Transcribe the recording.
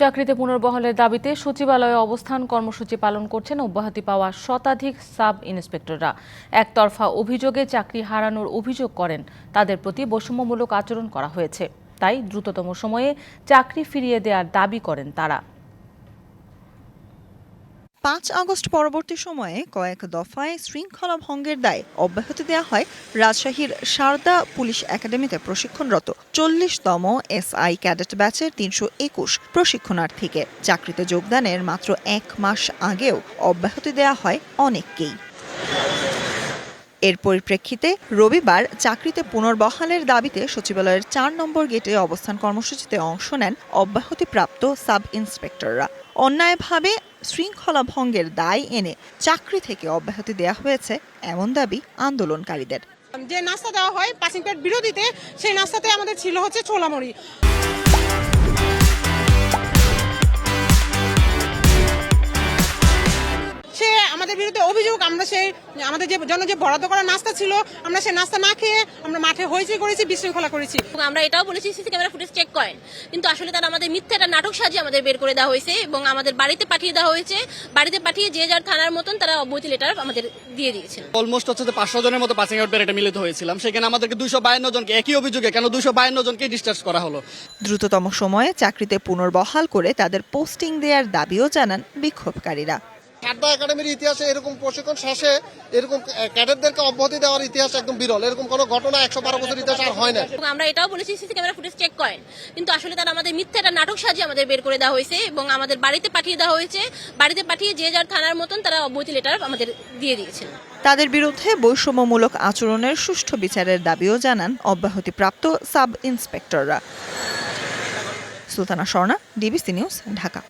চাকরিতে পুনর্বহলের দাবিতে সচিবালয়ে অবস্থান কর্মসূচি পালন করছেন অব্যাহতি পাওয়া শতাধিক সাব ইন্সপেক্টররা। একতরফা অভিযোগে চাকরি হারানোর অভিযোগ করেন। তাদের প্রতি বৈষম্যমূলক আচরণ করা হয়েছে। তাই দ্রুততম সময়ে চাকরি ফিরিয়ে দেওয়ার দাবি করেন তারা। পাঁচ আগস্ট পরবর্তী সময়ে কয়েক দফায় শৃঙ্খলা ভঙ্গের দায় অব্যাহতি দেওয়া হয় রাজশাহীর সারদা পুলিশ একাডেমিতে প্রশিক্ষণরত চল্লিশতম এসআই ক্যাডেট ব্যাচের তিনশো একুশ প্রশিক্ষণার্থীকে। চাকরিতে যোগদানের মাত্র এক মাস আগেও অব্যাহতি দেওয়া হয় অনেককেই। এর পরিপ্রেক্ষিতে রবিবার চাকরিতে পুনর্বহালের দাবিতে সচিবালয়ের চার নম্বর গেটে অবস্থান কর্মসূচিতে অংশ নেন অব্যাহতিপ্রাপ্ত সাব ইন্সপেক্টররা অন্যায়ভাবে শৃঙ্খলা ভঙ্গের দায় এনে চাকরি থেকে অব্যাহতি দেওয়া হয়েছে এমন দাবি আন্দোলনকারীদের। যে নাস্তা দেওয়া হয় পাসিং বিরোধীতে, সেই নাস্তাতে আমাদের ছিল হচ্ছে ছোলামুড়ি। বিরুদ্ধে অভিযোগ আমরা সেই আমাদের যে জন্য যে বরাদ্দ করা নাস্তা ছিল আমরা সেই নাস্তা না খেয়ে আমরা মাঠে হইচই করেছি বিশৃঙ্খলা করেছি। এবং আমরা এটাও বলেছি সিসি ক্যামেরা ফুটেজ চেক করেন। কিন্তু আসলে তারা আমাদের মিথ্যা একটা নাটক সাজিয়ে আমাদের বের করে দেওয়া হয়েছে এবং আমাদের বাড়িতে পাঠিয়ে দেওয়া হয়েছে। বাড়িতে পাঠিয়ে যে যার থানার মতন তারা অবৈধ লেটার আমাদের দিয়ে দিয়েছেন অলমোস্ট হচ্ছে পাঁচশো জনের মতো পাসিং আউট পেরেটে মিলিত হয়েছিলাম। সেখানে আমাদেরকে দুইশো বায়ান্ন জনকে একই অভিযোগে কেন দুইশো বায়ান্ন জনকে ডিসচার্জ করা হলো? দ্রুততম সময়ে চাকরিতে পুনর্বহাল করে তাদের পোস্টিং দেওয়ার দাবিও জানান বিক্ষোভকারীরা। সারদা একাডেমির ইতিহাসে এরকম প্রশিক্ষণ শেষে এরকম ক্যাডেটদেরকে অব্যাহতি দেওয়ার ইতিহাস একদম বিরল। এরকম কোনো ঘটনা একশো বারো বছর ইতিহাস আর হয় না আমরা এটাও বলেছি সিসি ক্যামেরা ফুটেজ চেক করেন। কিন্তু আসলে তারা আমাদের মিথ্যা একটা নাটক সাজিয়ে আমাদের বের করে দেওয়া হয়েছে এবং আমাদের বাড়িতে পাঠিয়ে দেওয়া হয়েছে। বাড়িতে পাঠিয়ে যে যার থানার মতন তারা অবৈধ লেটার আমাদের দিয়ে দিয়েছেন। তাদের বিরুদ্ধে বৈষম্যমূলক আচরণের সুষ্ঠু বিচারের দাবিও জানান অব্যাহতিপ্রাপ্ত সাব ইন্সপেক্টররা সুলতানা স্বর্ণা ডিবিসি নিউজ ঢাকা।